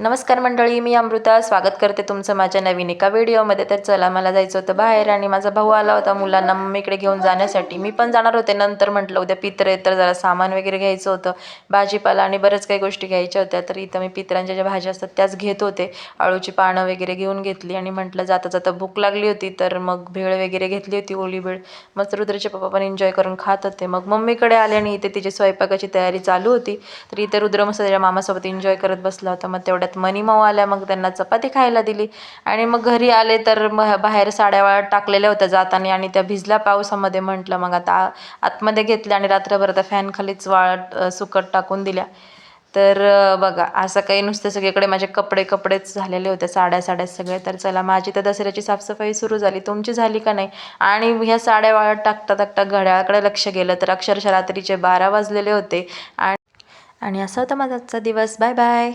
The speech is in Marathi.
नमस्कार मंडळी मी अमृता. स्वागत करते तुमचं माझ्या नवीन एका व्हिडिओमध्ये. तर चला मला जायचं होतं बाहेर आणि माझा भाऊ आला होता मुलांना. मम्मीकडे घेऊन जाण्यासाठी. मी पण जाणार होते. नंतर म्हटलं उद्या पित्र आहे तर जरा सामान वगैरे घ्यायचं होतं. भाजीपाला आणि बऱ्याच काही गोष्टी घ्यायच्या होत्या. तर इथं मी पित्रांच्या ज्या भाज्या असतात त्याच घेत होते. आळूची पानं वगैरे घेऊन घेतली आणि म्हटलं जाता जाता भूक लागली होती तर मग भेळ वगैरे घेतली होती ओली भेळ. मस्त रुद्रचे पप्पा पण एन्जॉय करून खात होते. मग मम्मीकडे आले आणि इथे तिची स्वयंपाकाची तयारी चालू होती. तर इथे रुद्र मस्त त्याच्या मामासोबत एन्जॉय करत बसला होता. मग तेवढ्यात मनी माऊ आल्या मग त्यांना चपाती खायला दिली. आणि मग घरी आले तर मग बाहेर साड्या वाळत टाकलेल्या होत्या जाताना आणि त्या भिजल्या पावसामध्ये म्हटलं मग आता आतमध्ये घेतल्या आणि रात्रभर त्या फॅन खालीच वाळत सुकट टाकून दिल्या. तर बघा असं काही नुसतं सगळीकडे माझे कपडे कपडेच झालेले होते साड्या साड्या सगळे. तर चला माझी तर दसऱ्याची साफसफाई सुरू झाली. तुमची झाली का नाही? आणि ह्या साड्या वाळत टाकता टाकता घड्याळाकडे लक्ष गेलं तर अक्षरशः रात्रीचे बारा वाजलेले होते. आणि आणि असा होता माझा आजचा दिवस. Bye bye.